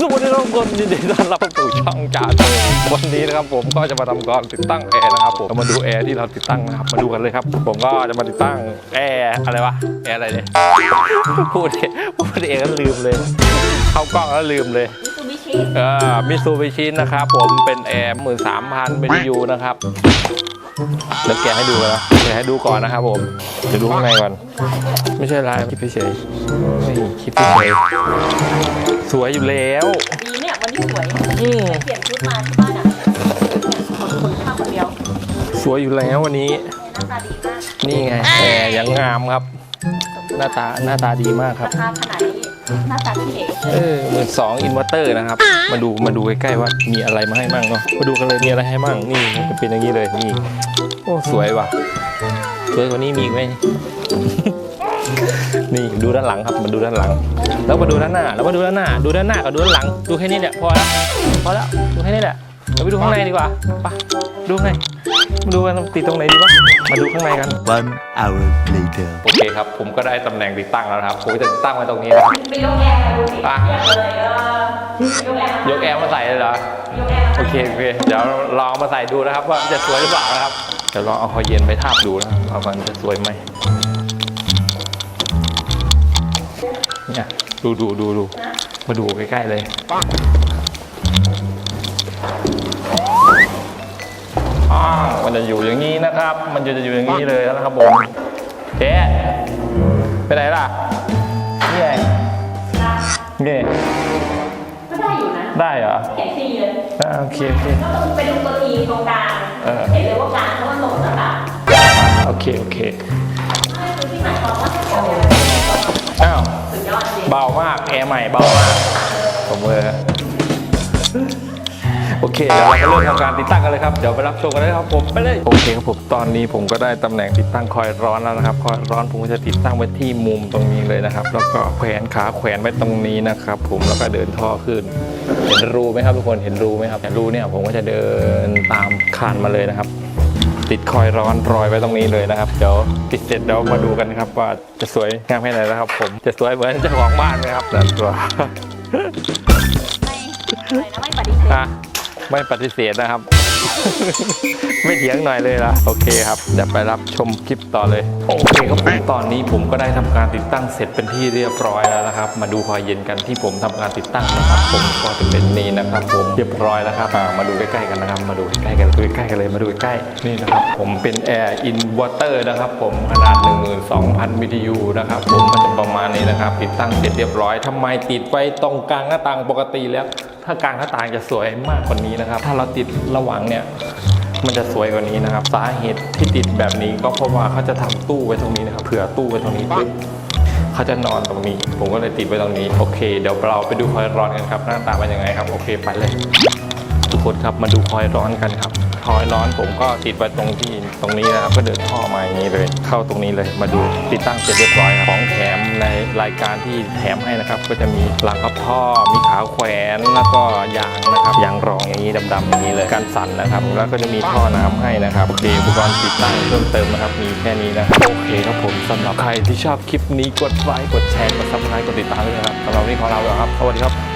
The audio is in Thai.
สวัสดีทุกคนยินดีต้อนรับเข้าสู่ช่องจ่าโจวันนี้นะครับผมก็จะมาทำการติดตั้งแอร์นะครับผมเรามาดูแอร์ที่เราติดตั้งนะครับมาดูกันเลยครับ ผมก็จะมาติดตั้งแอร์อะไรวะแอร์อะไรเนี่ยพูดเองพูดเองก็ลืมเลย เข้ากล้องแล้วลืมเลยซูบิชิเออมิซูบิชินะครับผมเป็นแอร์หมื่นสามพันเป็นยูนะครับแล้วแกะให้ดูกันนะแกะให้ดูก่อนนะครับผมเดี๋ยวดูข้างในก่อน ไม่ใช่ลายคิดเฉยๆไม่คิดเฉยๆ สวยอยู่แล้ว ดีเนี่ยวันนี้สวยอืมเปลี่ยนชุดมาที่บ้านอะคนคนข้างคนเดียวสวยอยู่แล้ววันนี้ หน้าตาดีมากนี่ไงแอร์ยังงามครับ หน้าตาหน้าตาดีมากครับ ราคาขนาดนี้หน้าตาที่เอ๋เออหมื่นสองอินเวอร์เตอร์นะครับ มาดูมาดูใกล้ๆว่ามีอะไรมาให้มั่งเนาะมาดูกันเลยมีอะไรให้มั่งนี่มันจะเป็นอย่างนี้เลยนี่โอ้สวยว่ะสวยกว่านี้มีอีกไหม นี่ดูด้านหลังครับมาดูด้านหลัง แล้วมาดูด้านหน้า แล้วมาดูด้านหน้า ดูด้านหน้ากับดูด้านหลัง ดูแค่นี้แหละพอแล้วพอแล้วดูแค่นี้แหละเราไปดูข้างในดีกว่าไปดูข้างในมาดูกันติดตรงไหนดีวะมาดูข้างในกัน One hour later. โอเคครับ ผมก็ได้ตำแหน่งติดตั้งแล้วนะครับผมจะติดตั้งไว้ตรงนี้นะครับไปยกแอร์มาดูสิอะเลยเออยกแอร์มายกแอร์มาใส่เลยเหรอยกแอร์มาโอเคโอเคเดี๋ยวลองมาใส่ดูนะครับ ว่าจะสวยหรือเปล่านะครับเดี๋ยวลองเอาคอยเย็นไปทาบดูนะครับว่ามันจะสวยไหม ดูดูดูดูมาดูใกล้ๆเลยอ่ามันจะอยู่อย่างนี้นะครับ มันจะอยู่อย่างนี้เลยนะครับผมเจ๊ไปไหนล่ะนี่ไงนี่ก็ได้อยู่นะ ได้เหรอเห็นซีเลยอ่าโอเคโอเคก็ต้องไปดูตัวทีตรงกลางเออเห็นเลยว่ากลางเขามันหลงแล้วค่ะโอเคโอเค ใหม่เบามากผมมือโอเคเดี๋ยวเราก็เริ่มทำการติดตั้งกันเลยครับ เดี๋ยวไปรับชมกันเลยครับผมไปเลย โอเคครับผมตอนนี้ผมก็ได้ตำแหน่งติดตั้งคอยร้อนแล้วนะครับ คอยร้อนผมก็จะติดตั้งไว้ที่มุมตรงนี้เลยนะครับ แล้วก็แขวนขาแขวนไว้ตรงนี้นะครับ ผมแล้วก็เดินท่อขึ้น เห็นรูไหมครับทุกคน เห็นรูไหมครับเห็นรูเนี่ยผมก็จะเดินตามคานมาเลยนะครับ ติดคอยร้อนรอยไว้ตรงนี้เลยนะครับ เดี๋ยวติดเสร็จเดี๋ยวมาดูกันครับว่าจะสวยงามแค่ไหนนะครับ ผมจะสวยเหมือนเจ้าของบ้านไหมครับแต่ตัวไม่อะไรนะไม่ปฏิเสธอะ ไม่ปฏิเสธนะครับ ไม่เถียงหน่อยเลยละโอเคครับเดี๋ยวไปรับชมคลิปต่อเลย โอเคครับผมตอนนี้ผมก็ได้ทำการติดตั้งเสร็จเป็นที่เรียบร้อยแล้วนะครับ มาดูคอยเย็นกันที่ผมทำการติดตั้งนะครับ ผมก็จะเป็นนี้นะครับ ผมเรียบร้อยแล้วครับอ่ามาดูใกล้ๆกันนะครับ มาดูใกล้ๆกันดูใกล้ๆกันเลยมาดูใกล้ๆนี่นะครับ ผมเป็นแอร์อินเวอร์เตอร์นะครับ ผมขนาด 12,000 BTU นะครับผมมันจะประมาณนี้นะครับ ติดตั้งเสร็จเรียบร้อยทำไมติดไว้ตรงกลางหน้าต่างปกติแล้ว ถ้ากลางหน้าต่างจะสวยมากกว่านี้นะครับ ถ้าเราติดระหว่างเนี่ยมันจะสวยกว่านี้นะครับ สาเหตุที่ติดแบบนี้ก็เพราะว่าเขาจะทำตู้ไว้ตรงนี้นะครับเผื่อตู้ไว้ตรงนี้ปุ๊บเขาจะนอนตรงนี้ ผมก็เลยติดไว้ตรงนี้ โอเค เดี๋ยวเราไปดูคอยร้อนกันครับ หน้าตาเป็นยังไงครับ โอเค ไปเลย ทุกคนครับมาดูคอยร้อนกันครับ คอยร้อนผมก็ติดไว้ตรงที่ตรงนี้นะครับก็เดินท่อมาอย่างนี้เลย เข้าตรงนี้เลยมาดูติดตั้งเสร็จเรียบร้อยครับของแถมในรายการที่แถมให้นะครับ ก็จะมีหลังกับท่อมีขาแขวนแล้วก็ยางนะครับยางรองอย่างนี้ดำๆอย่างนี้เลยการสั่นนะครับ แล้วก็จะมีท่อน้ำให้นะครับโอเคอุปกรณ์ติดตั้งเพิ่มเติมนะครับมีแค่นี้นะครับโอเคครับผมสำหรับใครที่ชอบคลิปนี้กดไลค์กดแชร์กดซับสไครต์กดติดตามด้วยนะครับสำหรับวันนี้ขอลาไปก่อนครับสวัสดีครับ